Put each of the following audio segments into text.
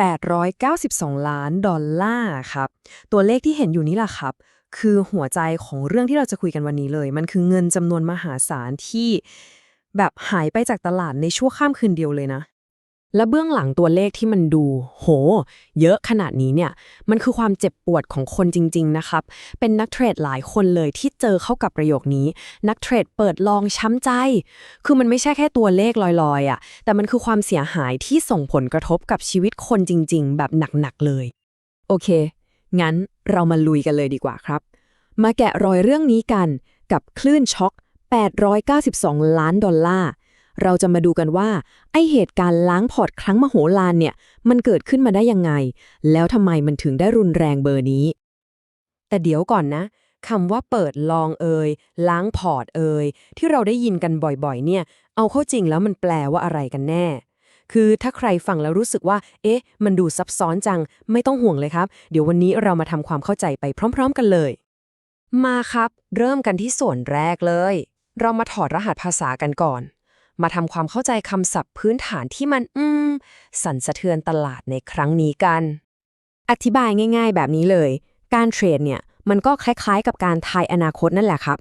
892 ล้านดอลลาร์ครับ ตัวเลขที่เห็นอยู่นี้แหละครับ คือหัวใจของเรื่องที่เราจะคุยกันวันนี้เลย มันคือเงินจำนวนมหาศาลที่แบบหายไปจากตลาดในชั่วข้ามคืนเดียวเลยนะ และเบื้องหลังตัวเลขที่มันดู โห เยอะขนาดนี้เนี่ย มันคือความเจ็บปวดของคนจริง ๆ นะครับ เป็นนักเทรดหลายคนเลยที่เจอเข้ากับประโยคนี้ นักเทรดเปิดลองช้ำใจ คือมันไม่ใช่แค่ตัวเลขลอยๆอะ่ะ แต่มันคือความเสียหายที่ส่งผลกระทบกับชีวิตคนจริง ๆ แบบหนัก ๆ เลย โอเค งั้นเรามาลุยกันเลยดีกว่าครับ มาแกะรอยเรื่องนี้กันกับคลื่นช็อค892 ล้านดอลลาร์ เราจะมาดูกันว่า ไอเหตุการณ์ล้างพอร์ตครั้งมโหฬารเนี่ย มันเกิดขึ้นมาได้ยังไง แล้วทำไมมันถึงได้รุนแรงเบอร์นี้ แต่เดี๋ยวก่อนนะคำว่าเปิดลองเอยล้างพอร์ตเอยที่เราได้ยินกันบ่อยๆ เนี่ย เอาเข้าจริงแล้วมันแปลว่าอะไรกันแน่ คือถ้าใครฟังแล้วรู้สึกว่า เอ๊ะ มันดูซับซ้อนจัง ไม่ต้องห่วงเลยครับ เดี๋ยววันนี้เรามาทำความเข้าใจไปพร้อม ๆ กันเลย มาครับ เริ่มกันที่ส่วนแรกเลย เรามาถอดรหัสภาษากันก่อน มาทำความเข้าใจคำศัพท์พื้นฐานที่มัน อืม สั่นสะเทือนตลาดในครั้งนี้กัน อธิบายง่าย ๆ แบบนี้เลย การเทรดเนี่ย มันก็คล้ายๆ กับการทายอนาคตนั่นแหละครับ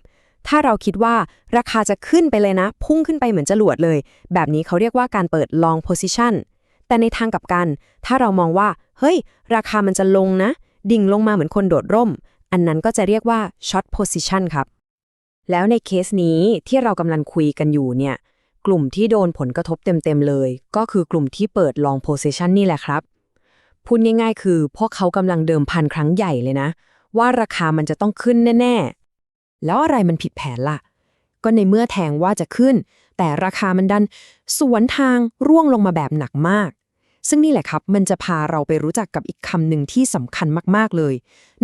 ถ้าเราคิดว่าราคาจะขึ้นไปเลยนะ พุ่งขึ้นไปเหมือนจรวดเลย แบบนี้เขาเรียกว่าการเปิด long position แต่ในทางกลับกัน ถ้าเรามองว่า เฮ้ย ราคามันจะลงนะ ดิ่งลงมาเหมือนคนโดดร่ม อันนั้นก็จะเรียกว่า short position ครับ แล้วในเคสนี้ที่เรากำลังคุยกันอยู่เนี่ย กลุ่มที่โดนผลกระทบเต็มๆเลย ก็คือกลุ่มที่เปิด long position นี่แหละครับ พูดง่ายๆ คือพวกเขากำลังเดิมพันครั้งใหญ่เลยนะ ว่าราคามันจะต้องขึ้นแน่ๆ แล้วอะไรมันผิดแผนล่ะ ก็ในเมื่อแทงว่าจะขึ้น แต่ราคามันดัน สวนทางร่วงลงมาแบบหนักมาก ซึ่งนี่แหละครับมันจะพาเราไปรู้จักกับอีกคำหนึ่งที่สำคัญมากๆเลย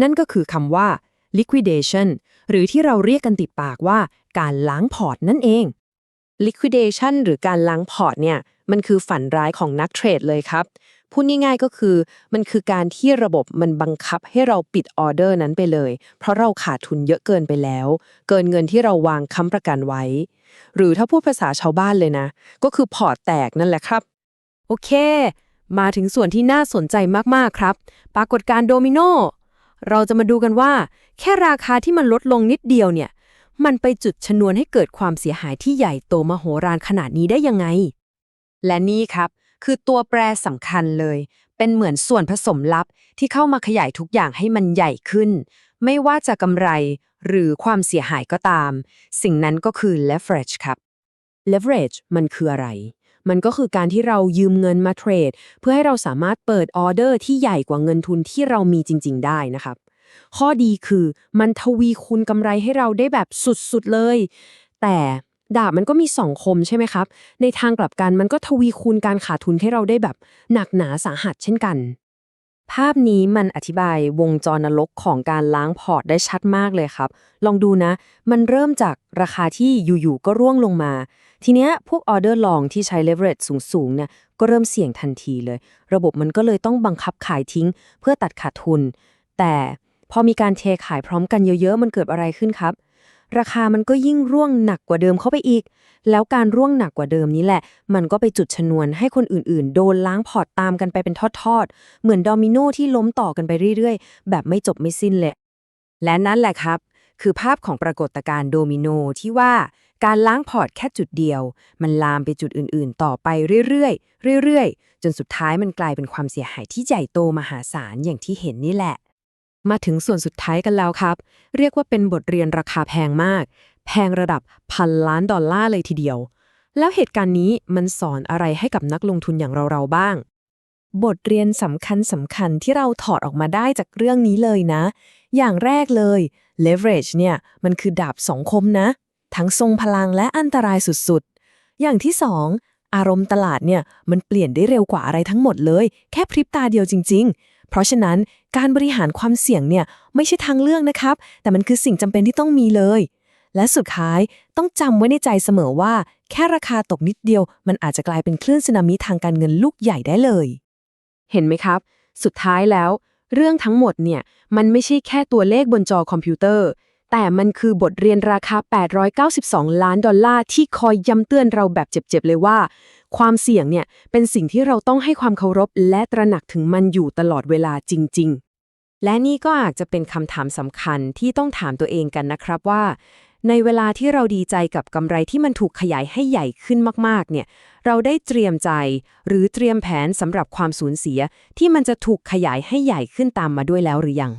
นั่นก็คือคำว่า liquidation หรือที่เราเรียกกันติดปากว่าการล้างพอร์ตนั่นเอง liquidation หรือการล้างพอร์ตเนี่ยมันคือฝันร้ายของนักเทรดเลยครับ พูดง่ายๆก็คือ มันคือการที่ระบบมันบังคับให้เราปิดออเดอร์นั้นไปเลย เพราะเราขาดทุนเยอะเกินไปแล้ว เกินเงินที่เราวางค้ำประกันไว้ หรือถ้าพูดภาษาชาวบ้านเลยนะ ก็คือพอร์ตแตกนั่นแหละครับ โอเค มาถึงส่วนที่น่าสนใจมากๆครับ ปรากฏการโดมิโนเราจะมาดูกันว่า แค่ราคาที่มันลดลงนิดเดียวเนี่ย มันไปจุดชนวนให้เกิดความเสียหายที่ใหญ่โตมโหฬารขนาดนี้ได้ยังไง และนี่ครับ คือตัวแปรสำคัญเลย เป็นเหมือนส่วนผสมลับที่เข้ามาขยายทุกอย่างให้มันใหญ่ขึ้น ไม่ว่าจะกำไรหรือความเสียหายก็ตาม สิ่งนั้นก็คือ leverage ครับ leverage มันคืออะไร มันก็คือการที่เรายืมเงินมาเทรด เพื่อให้เราสามารถเปิดออเดอร์ที่ใหญ่กว่าเงินทุนที่เรามีจริง ๆ ได้นะครับ ข้อดีคือมันทวีคูณกำไรให้เราได้แบบสุดๆเลย แต่ดาบมันก็มีสองคมใช่ไหมครับ ในทางกลับกันมันก็ทวีคูณการขาดทุนให้เราได้แบบหนักหนาสาหัสเช่นกัน ภาพนี้มันอธิบายวงจรนรกของการล้างพอร์ตได้ชัดมากเลยครับ ลองดูนะ มันเริ่มจากราคาที่อยู่ๆก็ร่วงลงมา ทีเนี้ยพวกออเดอร์ลองที่ใช้ leverage สูงๆเนี่ยก็เริ่มเสี่ยงทันทีเลย ระบบมันก็เลยต้องบังคับขายทิ้งเพื่อตัดขาดทุน แต่ พอมีการเทขายพร้อมกันเยอะๆ มันเกิดอะไรขึ้นครับ ราคามันก็ยิ่งร่วงหนักกว่าเดิมเข้าไปอีก แล้วการร่วงหนักกว่าเดิมนี้แหละ มันก็ไปจุดชนวนให้คนอื่นๆ โดนล้างพอร์ตตามกันไปเป็นทอดๆ เหมือนดอมิโนที่ล้มต่อกันไปเรื่อยๆ แบบไม่จบไม่สิ้นเลย และนั่นแหละครับ คือภาพของปรากฏการณ์โดมิโนที่ว่าการล้างพอร์ตแค่จุดเดียว มันลามไปจุดอื่น ๆ ต่อไปเรื่อยๆ เรื่อยๆ จนสุดท้ายมันกลายเป็นความเสียหายที่ใหญ่โตมหาศาลอย่างที่เห็นนี่แหละ มาถึงส่วนสุดท้ายกันแล้วครับ เรียกว่าเป็นบทเรียนราคาแพงมาก แพงระดับพันล้านดอลลาร์เลยทีเดียว แล้วเหตุการณ์นี้มันสอนอะไรให้กับนักลงทุนอย่างเราๆบ้าง บทเรียนสำคัญสำคัญที่เราถอดออกมาได้จากเรื่องนี้เลยนะ อย่างแรกเลย leverage เนี่ยมันคือดาบสองคมนะ ทั้งทรงพลังและอันตรายสุดๆ อย่างที่สองอารมณ์ตลาดเนี่ยมันเปลี่ยนได้เร็วกว่าอะไรทั้งหมดเลย แค่พริบตาเดียวจริง ๆ เพราะฉะนั้นการบริหารความเสี่ยงเนี่ยไม่ใช่ทางเลือกนะครับ แต่มันคือสิ่งจำเป็นที่ต้องมีเลย และสุดท้ายต้องจำไว้ในใจเสมอว่า แค่ราคาตกนิดเดียว มันอาจจะกลายเป็นคลื่นสึนามิทางการเงินลูกใหญ่ได้เลย เห็นไหมครับ สุดท้ายแล้ว เรื่องทั้งหมดเนี่ยมันไม่ใช่แค่ตัวเลขบนจอคอมพิวเตอร์ แต่มันคือบทเรียนราคา 892 ล้านดอลลาร์ที่คอยย้ำเตือนเราแบบเจ็บๆเลยว่า ความเสี่ยงเนี่ยเป็นสิ่งที่เราต้องให้ความเคารพและตระหนักถึงมันอยู่ตลอดเวลาจริง ๆ และนี่ก็อาจจะเป็นคำถามสำคัญที่ต้องถามตัวเองกันนะครับว่า ในเวลาที่เราดีใจกับกำไรที่มันถูกขยายให้ใหญ่ขึ้นมากๆ เนี่ย เราได้เตรียมใจ หรือเตรียมแผนสำหรับความสูญเสียที่มันจะถูกขยายให้ใหญ่ขึ้นตามมาด้วยแล้วหรือยัง